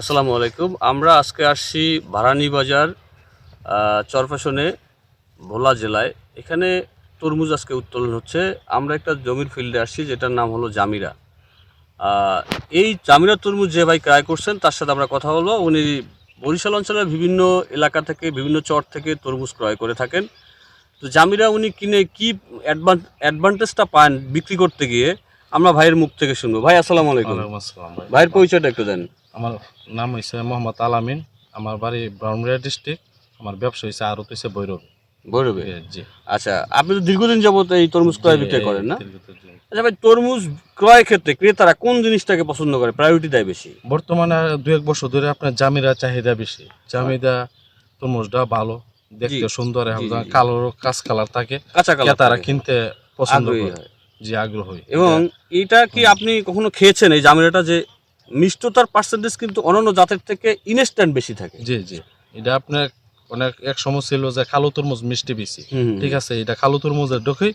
আসসালামু আলাইকুম। আমরা আজকে আসছি ভারানি বাজার আহ, চরফ্যাশনে ভোলা জেলায়। এখানে তরমুজ আজকে উত্তোলন হচ্ছে। আমরা একটা জমির ফিল্ডে আসছি যেটার নাম হলো জামিরা। এই জামিরা তরমুজ যে ভাই ক্রয় করছেন তার সাথে আমরা কথা বলব উনি বরিশাল অঞ্চলের বিভিন্ন এলাকা থেকে বিভিন্ন চর থেকে তরমুজ ক্রয় করে থাকেন। তো জামিরা উনি কিনে কি অ্যাডভান্টেজটা পান বিক্রি করতে গিয়ে আমরা ভাইয়ের মুখ থেকে শুনব। ভাই আসসালামু আলাইকুম। ভাইয়ের পরিচয়টা একটু দেন। আমার নাম হয়েছে মোহাম্মদ আলামিন। আমার বাড়ি ব্রাহ্মণিয়া ডিস্ট্রিক্ট আমার ব্যবসা হয়েছে আরত হয়েছে বৈরব ভৈরবে? জি। আচ্ছা আপনি তো দীর্ঘদিন যাবত এই তরমুজ ক্রয় বিক্রয় করেন না? আচ্ছা ভাই তরমুজ ক্রয় ক্ষেত্রে ক্রেতারা কোন জিনিসটাকে পছন্দ করে প্রায়োরিটি দেয় বেশি? বর্তমানে দু এক বছর ধরে আপনার জামিরা চাহিদা বেশি। জামিদা তরমুজটা ভালো দেখতে সুন্দর। কালো কাঁচ কালার থাকে। কাঁচা কালার ক্রেতারা কিনতে পছন্দ করে। হয়। জি আগ্রহী। এবং এটা কি আপনি কখনো খেয়েছেন এই জামিরাটা যে মিষ্টতার পার্সেন্টেজ কিন্তু অন্যান্য জাতের থেকে ইনস্ট্যান্ট বেশি থাকে। জি জি। এটা আপনার অনেক এক সময় ছিল যে কালো তরমুজ মিষ্টি বেশি। ঠিক আছে এটা কালো তরমুজের ঢোকে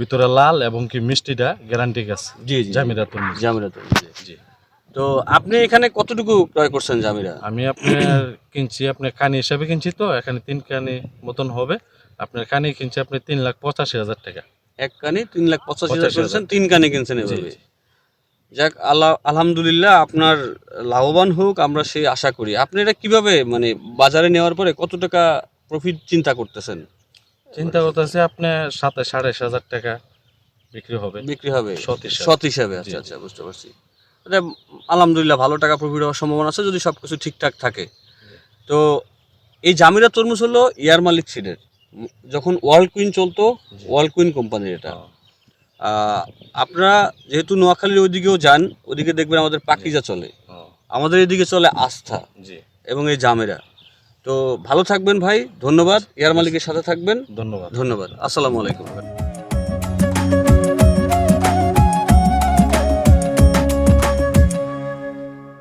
ভিতরে লাল এবং কি মিষ্টিটা গ্যারান্টি আছে। জি জি। জামিরা তরমুজ। জামিরা তরমুজ জি তো আপনি এখানে কতটুকু ক্রয় করছেন জামিরা? আমি আপনার কিনছি আপনার কানি হিসাবে কিনছি তো এখানে তিন কানি মতন হবে। আপনার কানি কিনছি আপনি তিন লাখ পঁচাশি হাজার টাকা। এক কানি তিন লাখ পঁচাশি হাজার তিন কানি কিনছেন এভাবে। জি। যাক আল্লাহ আলহামদুলিল্লাহ আপনার লাভবান হোক আমরা সেই আশা করি। আপনি এটা কীভাবে মানে বাজারে নেওয়ার পরে কত টাকা প্রফিট চিন্তা করতেছেন? চিন্তা করতেছে আপনার সাতাশ সাড়ে হাজার টাকা বিক্রি হবে। বিক্রি হবে? সৎ হিসাবে। আচ্ছা আচ্ছা বুঝতে পারছি। এটা আলহামদুলিল্লাহ ভালো টাকা প্রফিট হওয়ার সম্ভাবনা আছে যদি সব কিছু ঠিকঠাক থাকে। তো এই জামিরা তরমুজ হলো ইয়ার মালিক সিডের। যখন ওয়ার্ল্ড কুইন চলতো। ওয়ার্ল্ড কুইন কোম্পানির এটা। হ্যাঁ, আপনারা যেহেতু নোয়াখালীর ওইদিকেও যান ওদিকে দেখবেন আমাদের পাকিজা চলে। আমাদের এদিকে চলে আস্থা জি। এবং এই জামেরা। তো ভালো থাকবেন ভাই ধন্যবাদ। এয়ার মালিকের সাথে থাকবেন। ধন্যবাদ। ধন্যবাদ। আসসালামু আলাইকুম।